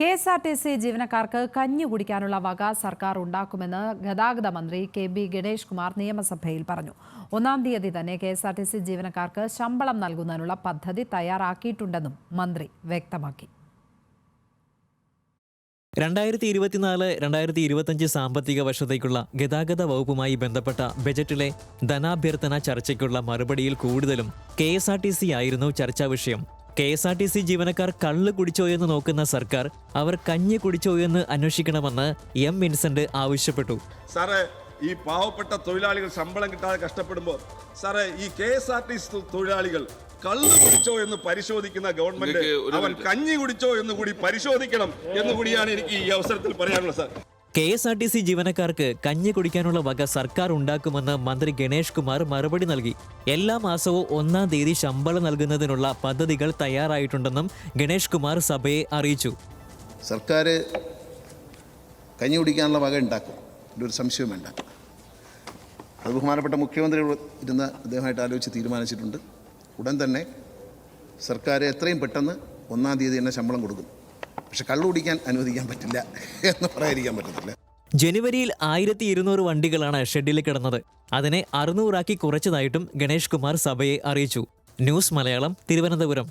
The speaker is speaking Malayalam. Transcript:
K S R T C ജീവനക്കാർക്ക് കഞ്ഞി കുടിക്കാനുള്ള വക സർക്കാർ ഉണ്ടാക്കുമെന്ന് ഗതാഗത മന്ത്രി കെ ബി ഗണേഷ് കുമാർ നിയമസഭയിൽ പറഞ്ഞു. ഒന്നാം തീയതി തന്നെ K S R T C ജീവനക്കാർക്ക് ശമ്പളം നൽകുന്നതിനുള്ള പദ്ധതി തയ്യാറാക്കിയിട്ടുണ്ടെന്നും മന്ത്രി വ്യക്തമാക്കി. രണ്ടായിരത്തി ഇരുപത്തിനാല് രണ്ടായിരത്തി ഇരുപത്തഞ്ച് സാമ്പത്തിക വർഷത്തേക്കുള്ള ഗതാഗത വകുപ്പുമായി ബന്ധപ്പെട്ട ബജറ്റിലെ ധനാഭ്യർത്ഥന ചർച്ചയ്ക്കുള്ള മറുപടിയിൽ കൂടുതലും K S R T C ആയിരുന്നു ചർച്ചാ വിഷയം. K S R T C ജീവനക്കാർ കള്ള് കുടിച്ചോ എന്ന് നോക്കുന്ന സർക്കാർ അവർ കഞ്ഞി കുടിച്ചോ എന്ന് അന്വേഷിക്കണമെന്ന് എം വിൻസെന്റ് ആവശ്യപ്പെട്ടു. സാറേ ഈ പാവപ്പെട്ട തൊഴിലാളികൾ ശമ്പളം കിട്ടാതെ കഷ്ടപ്പെടുമ്പോൾ സാറേ ഈ K S R T C തൊഴിലാളികൾ കള്ള് കുടിച്ചോ എന്ന് പരിശോധിക്കുന്ന ഗവൺമെന്റ് അവൻ കഞ്ഞി കുടിച്ചോ എന്ന് കൂടി പരിശോധിക്കണം എന്ന് കൂടിയാണ് എനിക്ക് ഈ അവസരത്തിൽ പറയാനുള്ളത് sir. K S R T C ജീവനക്കാർക്ക് കഞ്ഞി കുടിക്കാനുള്ള വക സർക്കാർ ഉണ്ടാക്കുമെന്ന് മന്ത്രി ഗണേഷ് കുമാർ മറുപടി നൽകി. എല്ലാ മാസവും ഒന്നാം തീയതി ശമ്പളം നൽകുന്നതിനുള്ള പദ്ധതികൾ തയ്യാറായിട്ടുണ്ടെന്നും ഗണേഷ് കുമാർ സഭയെ അറിയിച്ചു. സർക്കാർ കഞ്ഞി കുടിക്കാനുള്ള വക ഉണ്ടാക്കും. ഒരു സംശയം വേണ്ട. അത് ബഹുമാനപ്പെട്ട മുഖ്യമന്ത്രി ഇരുന്ന് അദ്ദേഹമായിട്ട് ആലോചിച്ച് തീരുമാനിച്ചിട്ടുണ്ട്. ഉടൻ തന്നെ സർക്കാർ എത്രയും പെട്ടെന്ന് ഒന്നാം തീയതി തന്നെ ശമ്പളം കൊടുക്കും. പക്ഷെ കള്ളു കുടിക്കാൻ അനുവദിക്കാൻ പറ്റില്ല എന്ന് പറയാതിരിക്കാൻ പറ്റത്തില്ല. ജനുവരിയിൽ ആയിരത്തി ഇരുന്നൂറ് വണ്ടികളാണ് ഷെഡിൽ കിടന്നത്. അതിനെ അറുന്നൂറാക്കി കുറച്ചതായിട്ടും ഗണേഷ് കുമാർ സഭയെ അറിയിച്ചു. ന്യൂസ് മലയാളം തിരുവനന്തപുരം.